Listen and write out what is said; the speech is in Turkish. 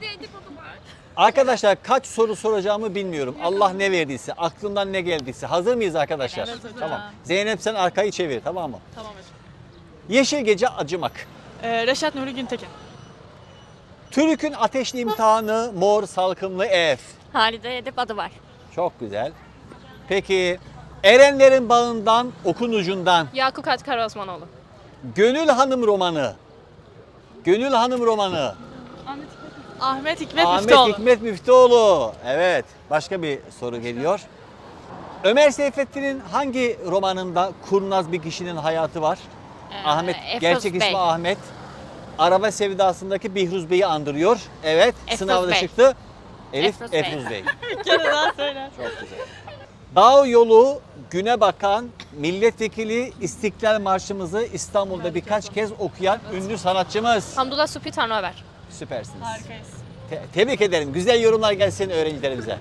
Var. Arkadaşlar kaç soru soracağımı bilmiyorum. Allah ne verdiyse, aklımdan ne geldiyse. Hazır mıyız arkadaşlar? Evet hocam. Tamam. Zeynep sen arkayı çevir tamam mı? Tamam hocam. Yeşil gece acımak. Ee, Reşat Nuri Güntekin. Türk'ün ateşli imtihanı mor salkımlı ev. Halide Edip adı var. Çok güzel. Peki Erenlerin bağından okun ucundan Yakup Haç Karaosmanoğlu. Gönül Hanım romanı. Gönül Hanım romanı. Ahmet Hikmet Ahmet Müftüoğlu. Hikmet Müftüoğlu. Evet. Başka bir soru geliyor. Ömer Seyfettin'in hangi romanında kurnaz bir kişinin hayatı var? Ee, Ahmet, Efruz gerçek Bey. ismi Ahmet. Araba sevdasındaki Bihruz Bey'i andırıyor. Evet, Efruz sınavda Bey. çıktı. Elif Efruz Bey. Efruz Bey. Bir kere daha söyle. Çok güzel. Dağ yolu güne bakan milletvekili İstiklal Marşımızı İstanbul'da birkaç kez okuyan ünlü sanatçımız. Hamdullah Supi Tanrıver. Süpersiniz. Harikayız. Te- tebrik ederim. Güzel yorumlar gelsin öğrencilerimize.